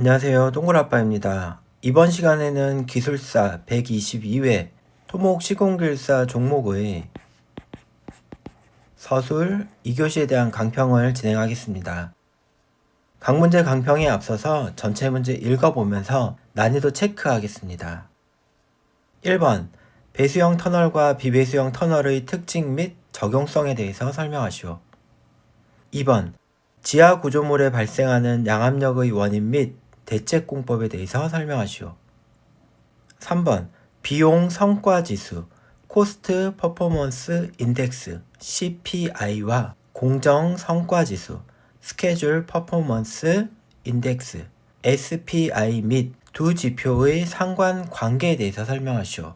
안녕하세요. 동굴아빠입니다. 이번 시간에는 기술사 122회 토목 시공길사 종목의 서술 2교시에 대한 강평을 진행하겠습니다. 각 문제 강평에 앞서서 전체 문제 읽어보면서 난이도 체크하겠습니다. 1번 배수형 터널과 비배수형 터널의 특징 및 적용성에 대해서 설명하시오. 2번 지하 구조물에 발생하는 양압력의 원인 및 대책공법에 대해서 설명하시오. 3번 비용 성과 지수 코스트 퍼포먼스 인덱스 CPI와 공정 성과 지수 스케줄 퍼포먼스 인덱스 SPI 및 두 지표의 상관 관계에 대해서 설명하시오.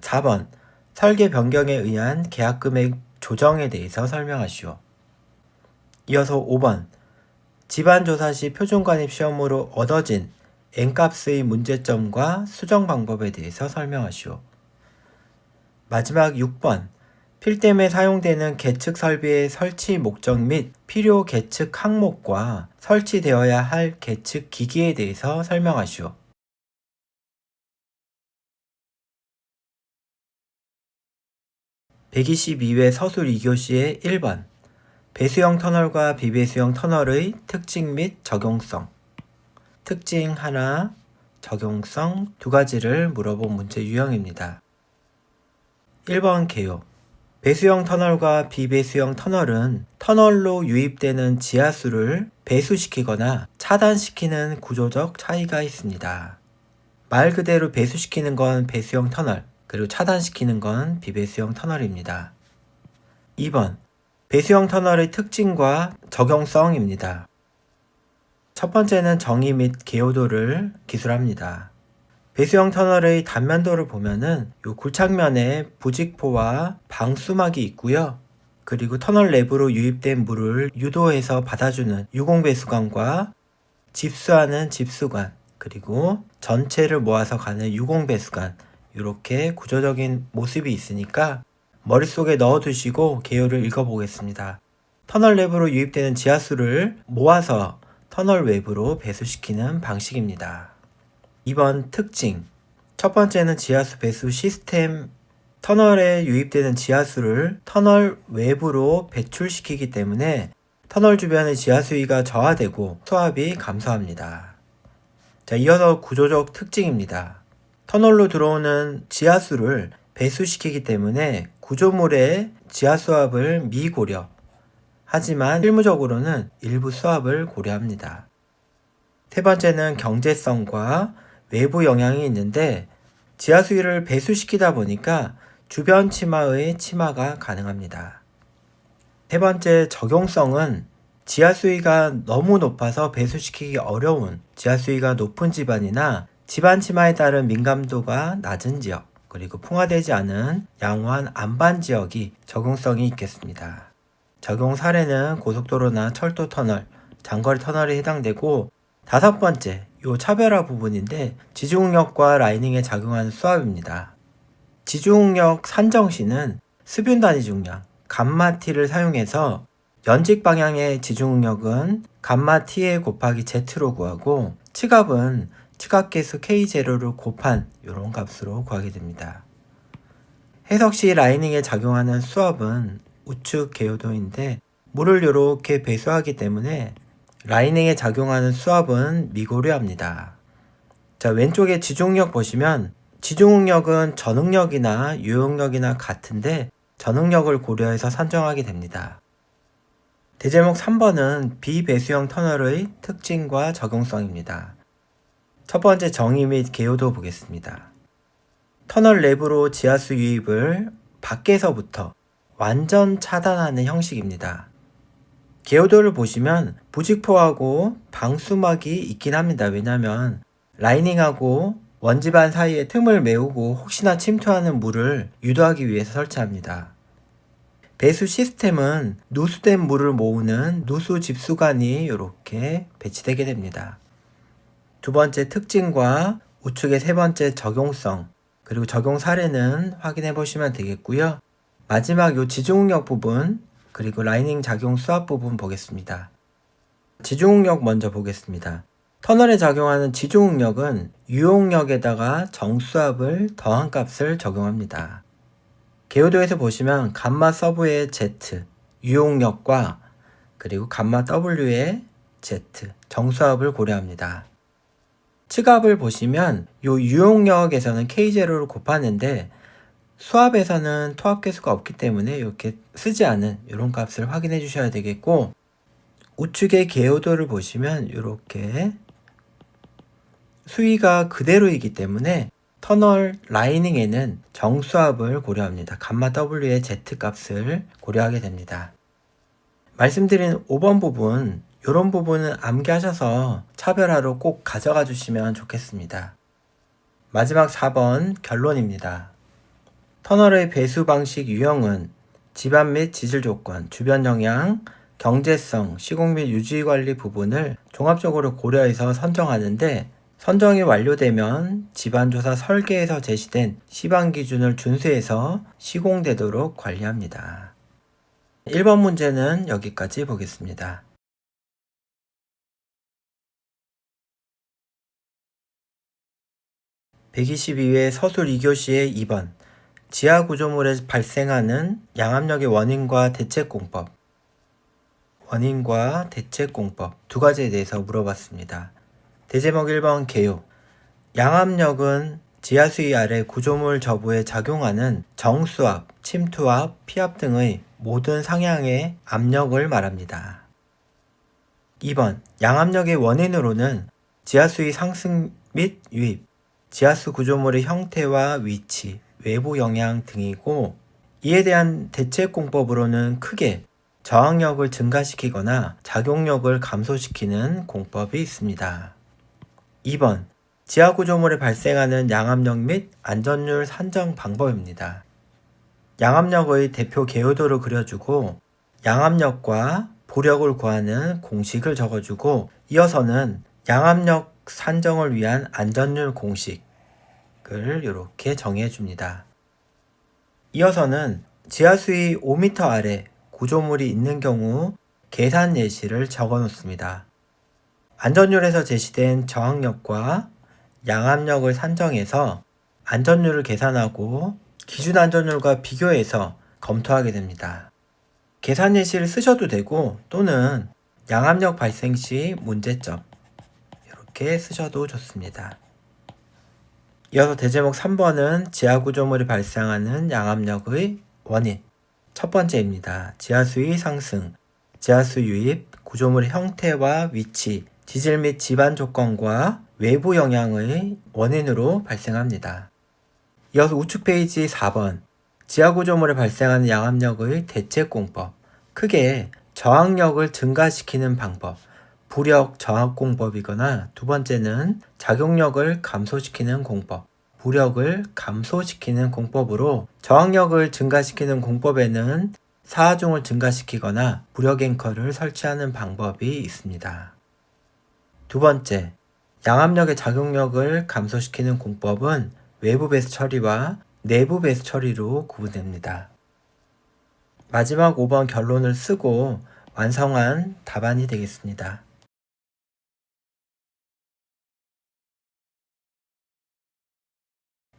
4번 설계 변경에 의한 계약 금액 조정에 대해서 설명하시오. 이어서 5번 집안조사 시 표준관입 시험으로 얻어진 n값의 문제점과 수정 방법에 대해서 설명하시오. 마지막 6번 필댐에 사용되는 계측 설비의 설치 목적 및 필요 계측 항목과 설치되어야 할 계측 기기에 대해서 설명하시오. (122회) 서술 2교시의 1번 배수형 터널과 비배수형 터널의 특징 및 적용성. 특징 하나, 적용성 두 가지를 물어본 문제 유형입니다. 1번 개요. 배수형 터널과 비배수형 터널은 터널로 유입되는 지하수를 배수시키거나 차단시키는 구조적 차이가 있습니다. 말 그대로 배수시키는 건 배수형 터널, 그리고 차단시키는 건 비배수형 터널입니다. 2번 배수형 터널의 특징과 적용성입니다. 첫 번째는 정의 및 개요도를 기술합니다. 배수형 터널의 단면도를 보면은 요 굴착면에 부직포와 방수막이 있고요. 그리고 터널 내부로 유입된 물을 유도해서 받아주는 유공배수관과 집수하는 집수관, 그리고 전체를 모아서 가는 유공배수관, 이렇게 구조적인 모습이 있으니까 머릿속에 넣어두시고 개요를 읽어보겠습니다. 터널 내부로 유입되는 지하수를 모아서 터널 외부로 배수시키는 방식입니다. 2번 특징. 첫 번째는 지하수 배수 시스템. 터널에 유입되는 지하수를 터널 외부로 배출시키기 때문에 터널 주변의 지하수위가 저하되고 수압이 감소합니다. 자, 이어서 구조적 특징입니다. 터널로 들어오는 지하수를 배수시키기 때문에 구조물의 지하 수압을 미고려. 하지만 실무적으로는 일부 수압을 고려합니다. 세 번째는 경제성과 외부 영향이 있는데 지하 수위를 배수시키다 보니까 주변 치마의 치마가 가능합니다. 세 번째 적용성은 지하 수위가 너무 높아서 배수시키기 어려운 지하 수위가 높은 집안이나 집안 치마에 따른 민감도가 낮은 지역 그리고 풍화되지 않은 양호한 안반 지역이 적용성이 있겠습니다. 적용 사례는 고속도로나 철도 터널, 장거리 터널에 해당되고 다섯 번째, 요 차별화 부분인데 지중력과 라이닝에 작용하는 수압입니다. 지중력 산정 시는 수분 단위 중량, 감마 t를 사용해서 연직 방향의 지중력은 감마 t에 곱하기 z로 구하고 치갑은 치각계수 K0를 곱한 이런 값으로 구하게 됩니다. 해석 시 라이닝에 작용하는 수압은 우측 개요도인데 물을 이렇게 배수하기 때문에 라이닝에 작용하는 수압은 미고려합니다. 자, 왼쪽에 지중력 보시면 지중력은 전응력이나 유용력이나 같은데 전응력을 고려해서 산정하게 됩니다. 대제목 3번은 비배수형 터널의 특징과 적용성입니다. 첫 번째 정의 및 개요도 보겠습니다. 터널 내부로 지하수 유입을 밖에서부터 완전 차단하는 형식입니다. 개요도를 보시면 부직포하고 방수막이 있긴 합니다. 왜냐하면 라이닝하고 원지반 사이에 틈을 메우고 혹시나 침투하는 물을 유도하기 위해서 설치합니다. 배수 시스템은 누수된 물을 모으는 누수 집수관이 이렇게 배치되게 됩니다. 두 번째 특징과 우측의 세 번째 적용성, 그리고 적용 사례는 확인해 보시면 되겠고요. 마지막 요 지중력 부분, 그리고 라이닝 작용 수압 부분 보겠습니다. 지중력 먼저 보겠습니다. 터널에 작용하는 지조응력은 유용력에다가 정수압을 더한 값을 적용합니다. 개요도에서 보시면 감마 서브의 Z, 유용력과 그리고 감마 W의 Z, 정수압을 고려합니다. 측압을 보시면 이 유용력에서는 K0를 곱하는데 수압에서는 토합 계수가 없기 때문에 이렇게 쓰지 않은 이런 값을 확인해 주셔야 되겠고 우측의 개요도를 보시면 이렇게 수위가 그대로이기 때문에 터널 라이닝에는 정수압을 고려합니다. 감마 W의 Z 값을 고려하게 됩니다. 말씀드린 5번 부분, 이런 부분은 암기하셔서 차별화로 꼭 가져가 주시면 좋겠습니다. 마지막 4번 결론입니다. 터널의 배수 방식 유형은 집안 및 지질 조건, 주변 영향, 경제성, 시공 및 유지 관리 부분을 종합적으로 고려해서 선정하는데 선정이 완료되면 집안조사 설계에서 제시된 시방 기준을 준수해서 시공되도록 관리합니다. 1번 문제는 여기까지 보겠습니다. (122회) 서술 2교시의 2번 지하 구조물에 발생하는 양압력의 원인과 대책공법 원인과 대책공법 두 가지에 대해서 물어봤습니다. 대제목 1번 개요 양압력은 지하수위 아래 구조물 저부에 작용하는 정수압, 침투압, 피압 등의 모든 상향의 압력을 말합니다. 2번 양압력의 원인으로는 지하수의 상승 및 유입, 지하수 구조물의 형태와 위치, 외부 영향 등이고 이에 대한 대책 공법으로는 크게 저항력을 증가시키거나 작용력을 감소시키는 공법이 있습니다. 2번 지하 구조물에 발생하는 양압력 및 안전율 산정 방법입니다. 양압력의 대표 개요도를 그려주고 양압력과 부력을 구하는 공식을 적어주고 이어서는 양압력 산정을 위한 안전율 공식 을 이렇게 정해 줍니다. 이어서는 지하 수위 5m 아래 구조물이 있는 경우 계산 예시를 적어 놓습니다. 안전율에서 제시된 저항력과 양압력을 산정해서 안전율을 계산하고 기준 안전율과 비교해서 검토하게 됩니다. 계산 예시를 쓰셔도 되고 또는 양압력 발생 시 문제점 이렇게 쓰셔도 좋습니다. 이어서 대제목 3번은 지하 구조물이 발생하는 양압력의 원인 첫 번째입니다. 지하수의 상승, 지하수 유입, 구조물의 형태와 위치, 지질 및 지반 조건과 외부 영향의 원인으로 발생합니다. 이어서 우측 페이지 4번 지하 구조물에 발생하는 양압력의 대책 공법 크게 저항력을 증가시키는 방법 부력 저항 공법이거나 두 번째는 작용력을 감소시키는 공법 부력을 감소시키는 공법으로 저항력을 증가시키는 공법에는 사하중을 증가시키거나 부력 앵커를 설치하는 방법이 있습니다. 두 번째, 양압력의 작용력을 감소시키는 공법은 외부 배수 처리와 내부 배수 처리로 구분됩니다. 마지막 5번 결론을 쓰고 완성한 답안이 되겠습니다.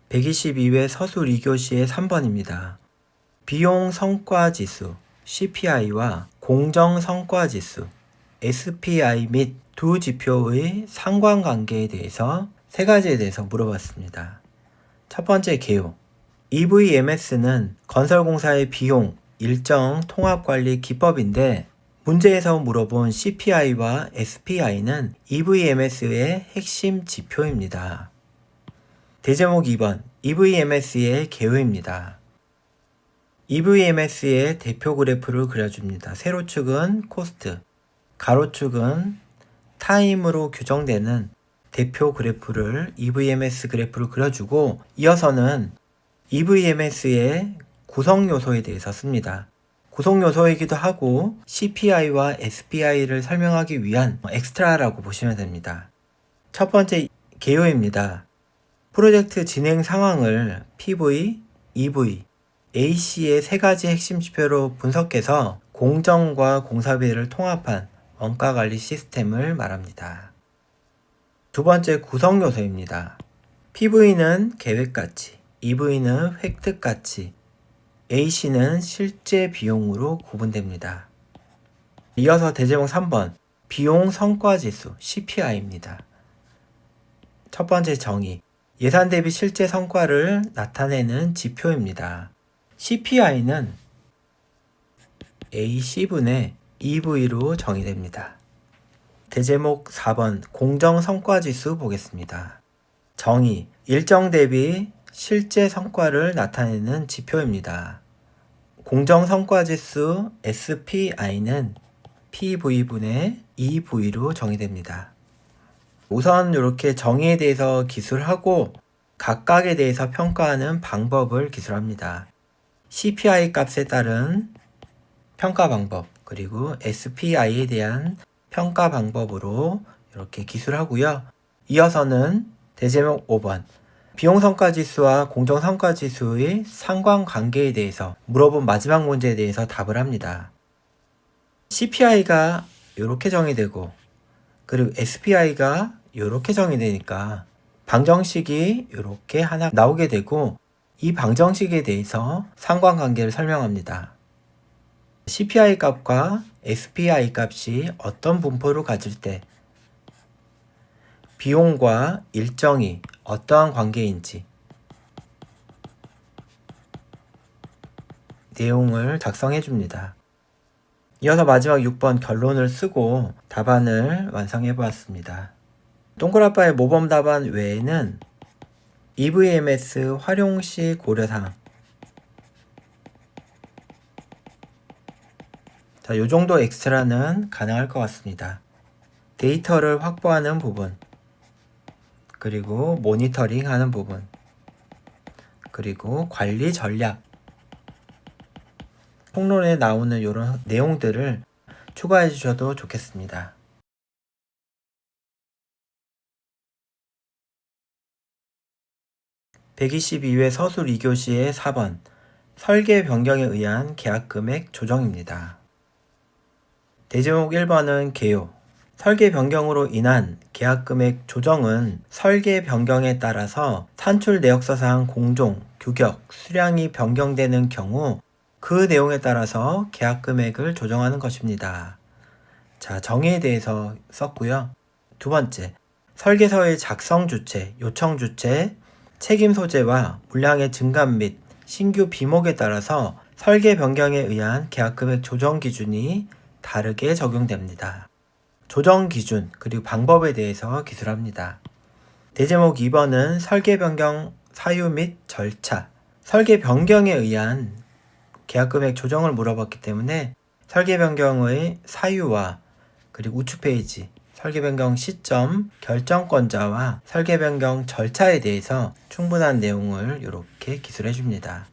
122회 서술 2교시의 3번입니다. 비용 성과 지수 CPI와 공정 성과 지수 SPI 및 두 지표의 상관관계에 대해서 세 가지에 대해서 물어봤습니다. 첫 번째 개요. EVMS는 건설공사의 비용, 일정 통합관리 기법인데 문제에서 물어본 CPI와 SPI는 EVMS의 핵심 지표입니다. 대제목 2번 EVMS의 개요입니다. EVMS의 대표 그래프를 그려줍니다. 세로축은 코스트, 가로축은 타임으로 규정되는 대표 그래프를 EVMS 그래프를 그려주고 이어서는 EVMS의 구성 요소에 대해서 씁니다. 구성 요소이기도 하고 CPI와 SPI를 설명하기 위한 엑스트라라고 보시면 됩니다. 첫 번째 개요입니다. 프로젝트 진행 상황을 PV, EV, AC의 세 가지 핵심 지표로 분석해서 공정과 공사비를 통합한 원가 관리 시스템을 말합니다. 두 번째 구성 요소입니다. PV는 계획 가치, EV는 획득 가치, AC는 실제 비용으로 구분됩니다. 이어서 대제목 3번 비용 성과 지수 CPI입니다. 첫 번째 정의 예산 대비 실제 성과를 나타내는 지표입니다. CPI는 AC분의 EV로 정의됩니다. 대제목 4번 공정 성과 지수 보겠습니다. 정의 일정 대비 실제 성과를 나타내는 지표입니다. 공정 성과 지수 SPI는 PV분의 EV로 정의됩니다. 우선 이렇게 정의에 대해서 기술하고 각각에 대해서 평가하는 방법을 기술합니다. CPI 값에 따른 평가 방법, 그리고 SPI에 대한 평가 방법으로 이렇게 기술하고요. 이어서는 대제목 5번 비용성과지수와 공정성과지수의 상관관계에 대해서 물어본 마지막 문제에 대해서 답을 합니다. CPI가 이렇게 정의되고 그리고 SPI가 이렇게 정의되니까 방정식이 이렇게 하나 나오게 되고 이 방정식에 대해서 상관관계를 설명합니다. CPI 값과 SPI 값이 어떤 분포를 가질 때 비용과 일정이 어떠한 관계인지 내용을 작성해 줍니다. 이어서 마지막 6번 결론을 쓰고 답안을 완성해 보았습니다. 동그라빠의 모범 답안 외에는 EVMS 활용 시 고려사항 자, 요 정도 엑스트라는 가능할 것 같습니다. 데이터를 확보하는 부분, 그리고 모니터링 하는 부분, 그리고 관리 전략. 폭론에 나오는 이런 내용들을 추가해 주셔도 좋겠습니다. 122회 서술 2교시의 4번 설계 변경에 의한 계약 금액 조정입니다. 대제목 1번은 개요. 설계 변경으로 인한 계약 금액 조정은 설계 변경에 따라서 산출 내역서상 공종, 규격, 수량이 변경되는 경우 그 내용에 따라서 계약 금액을 조정하는 것입니다. 자, 정의에 대해서 썼고요. 두 번째, 설계서의 작성 주체, 요청 주체, 책임 소재와 물량의 증감 및 신규 비목에 따라서 설계 변경에 의한 계약 금액 조정 기준이 다르게 적용됩니다. 조정 기준 그리고 방법에 대해서 기술합니다. 대제목 2번은 설계 변경 사유 및 절차, 설계 변경에 의한 계약 금액 조정을 물어봤기 때문에 설계 변경의 사유와 그리고 우측 페이지 설계 변경 시점, 결정권자와 설계 변경 절차에 대해서 충분한 내용을 이렇게 기술해 줍니다.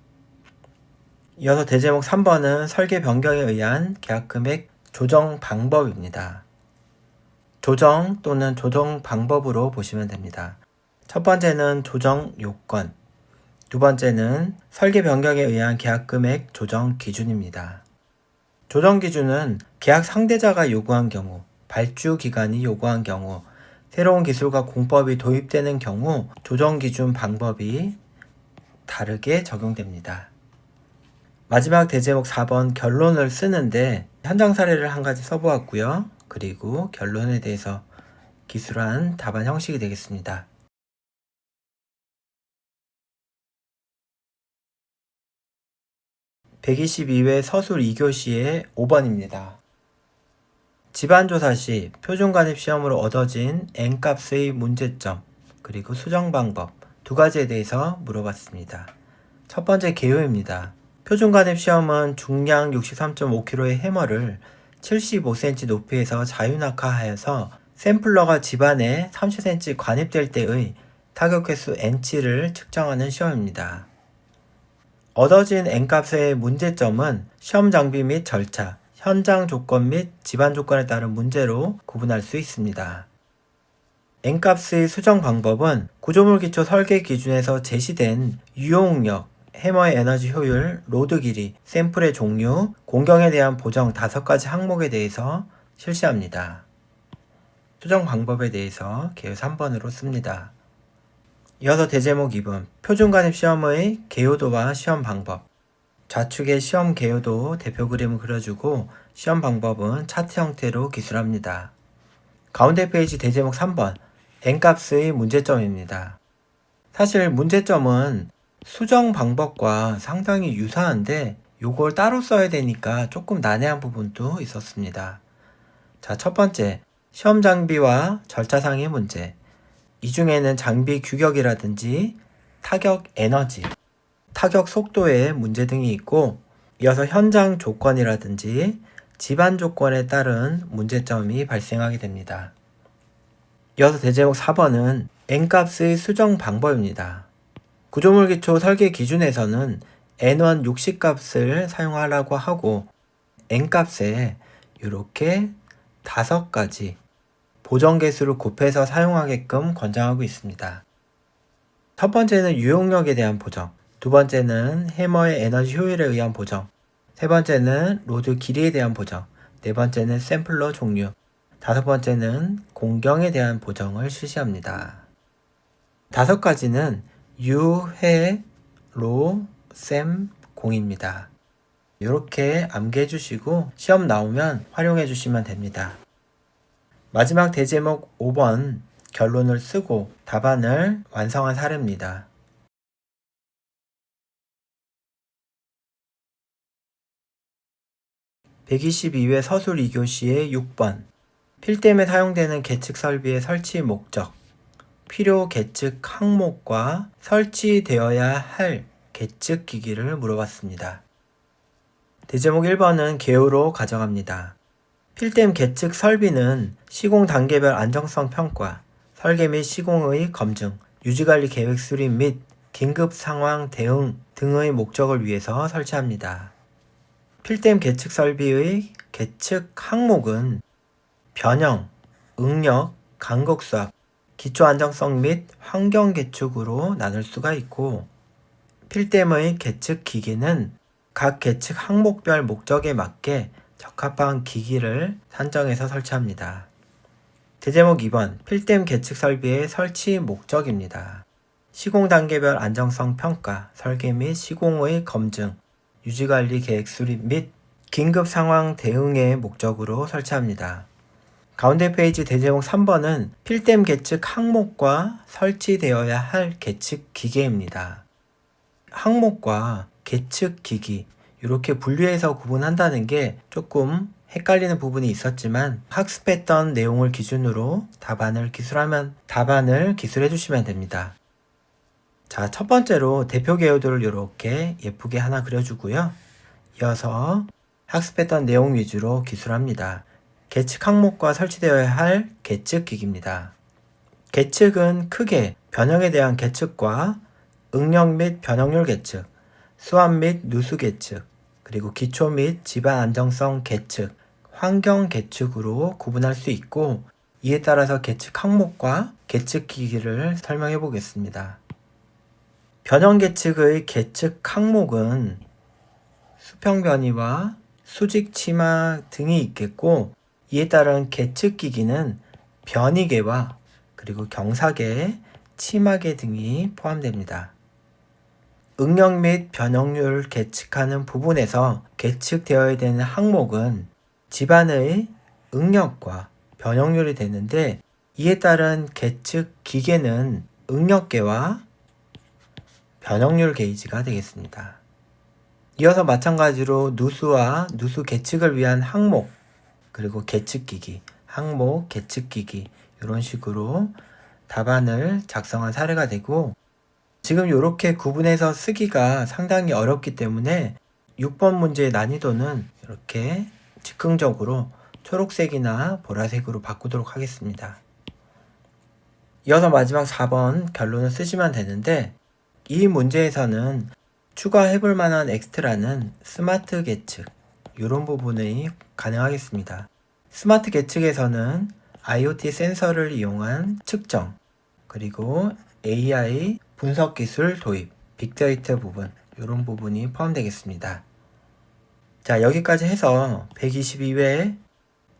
이어서 대제목 3번은 설계 변경에 의한 계약 금액 조정 방법입니다. 조정 또는 조정 방법으로 보시면 됩니다. 첫 번째는 조정 요건, 두 번째는 설계 변경에 의한 계약 금액 조정 기준입니다. 조정 기준은 계약 상대자가 요구한 경우, 발주 기간이 요구한 경우, 새로운 기술과 공법이 도입되는 경우 조정 기준 방법이 다르게 적용됩니다. 마지막 대제목 4번 결론을 쓰는데 현장 사례를 한 가지 써보았고요. 그리고 결론에 대해서 기술한 답안 형식이 되겠습니다. (122회) 서술 2교시의 5번입니다. 집안조사 시 표준관입 시험으로 얻어진 n값의 문제점 그리고 수정 방법 두 가지에 대해서 물어봤습니다. 첫 번째 개요입니다. 표준관입 시험은 중량 63.5kg의 해머를 75cm 높이에서 자유낙하하여서 샘플러가 집안에 30cm 관입될 때의 타격 횟수 n치를 측정하는 시험입니다. 얻어진 n값의 문제점은 시험 장비 및 절차, 현장 조건 및 집안 조건에 따른 문제로 구분할 수 있습니다. n값의 수정 방법은 구조물 기초 설계 기준에서 제시된 유용력, 해머의 에너지 효율, 로드 길이, 샘플의 종류, 공경에 대한 보정 5가지 항목에 대해서 실시합니다. 수정 방법에 대해서 개요 3번으로 씁니다. 이어서 대제목 2번 표준관입 시험의 개요도와 시험 방법 좌측에 시험 개요도 대표 그림을 그려주고 시험 방법은 차트 형태로 기술합니다. 가운데 페이지 대제목 3번 n값의 문제점입니다. 사실 문제점은 수정 방법과 상당히 유사한데 요걸 따로 써야 되니까 조금 난해한 부분도 있었습니다. 자, 첫 번째, 시험 장비와 절차상의 문제. 이 중에는 장비 규격이라든지 타격 에너지, 타격 속도의 문제 등이 있고, 이어서 현장 조건이라든지 집안 조건에 따른 문제점이 발생하게 됩니다. 이어서 대제목 4번은 n값의 수정 방법입니다. 구조물 기초 설계 기준에서는 n1 60값을 사용하라고 하고 n값에 이렇게 다섯 가지 보정 개수를 곱해서 사용하게끔 권장하고 있습니다. 첫 번째는 유용력에 대한 보정, 두 번째는 해머의 에너지 효율에 의한 보정, 세 번째는 로드 길이에 대한 보정, 네 번째는 샘플러 종류, 다섯 번째는 공경에 대한 보정을 실시합니다. 다섯 가지는 유, 해, 로, 셈, 공입니다. 이렇게 암기해 주시고 시험 나오면 활용해 주시면 됩니다. 마지막 대제목 5번 결론을 쓰고 답안을 완성한 사례입니다. 122회 서술 2교시의 6번 필댐에 사용되는 계측 설비의 설치 목적 필요 계측 항목과 설치되어야 할 계측 기기를 물어봤습니다. 대제목 1번은 개요로 가정합니다. 필댐 계측 설비는 시공 단계별 안정성 평가, 설계 및 시공의 검증, 유지관리 계획 수립 및 긴급 상황 대응 등의 목적을 위해서 설치합니다. 필댐 계측 설비의 계측 항목은 변형, 응력, 간극수압, 기초 안정성 및 환경 계측으로 나눌 수가 있고 필댐의 계측 기기는 각 계측 항목별 목적에 맞게 적합한 기기를 산정해서 설치합니다. 대제목 2번 필댐 계측 설비의 설치 목적입니다. 시공 단계별 안정성 평가, 설계 및 시공의 검증, 유지관리 계획 수립 및 긴급 상황 대응의 목적으로 설치합니다. 가운데 페이지 대제목 3번은 필댐 계측 항목과 설치되어야 할 계측 기계입니다. 항목과 계측 기기 이렇게 분류해서 구분한다는 게 조금 헷갈리는 부분이 있었지만 학습했던 내용을 기준으로 답안을 기술하면 답안을 기술해 주시면 됩니다. 자, 첫 번째로 대표 개요도를 이렇게 예쁘게 하나 그려주고요. 이어서 학습했던 내용 위주로 기술합니다. 계측 항목과 설치되어야 할 계측 기기입니다. 계측은 크게 변형에 대한 계측과 응력 및 변형률 계측, 수압 및 누수 계측, 그리고 기초 및 집안 안정성 계측, 환경 계측으로 구분할 수 있고 이에 따라서 계측 항목과 계측 기기를 설명해 보겠습니다. 변형 계측의 계측 항목은 수평 변이와 수직 치마 등이 있겠고 이에 따른 계측 기기는 변이계와 그리고 경사계, 치마계 등이 포함됩니다. 응력 및 변형률을 계측하는 부분에서 계측되어야 되는 항목은 집안의 응력과 변형률이 되는데 이에 따른 계측 기계는 응력계와 변형률 게이지가 되겠습니다. 이어서 마찬가지로 누수와 누수 계측을 위한 항목 그리고 계측기기, 항목, 계측기기 이런 식으로 답안을 작성한 사례가 되고 지금 이렇게 구분해서 쓰기가 상당히 어렵기 때문에 6번 문제의 난이도는 이렇게 즉흥적으로 초록색이나 보라색으로 바꾸도록 하겠습니다. 이어서 마지막 4번 결론을 쓰시면 되는데 이 문제에서는 추가해 볼 만한 엑스트라는 스마트 계측 이런 부분이 가능하겠습니다. 스마트 계측에서는 IoT 센서를 이용한 측정 그리고 AI 분석 기술 도입, 빅데이터 부분 이런 부분이 포함되겠습니다. 자 여기까지 해서 122회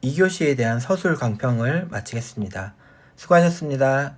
2교시에 대한 서술 강평을 마치겠습니다. 수고하셨습니다.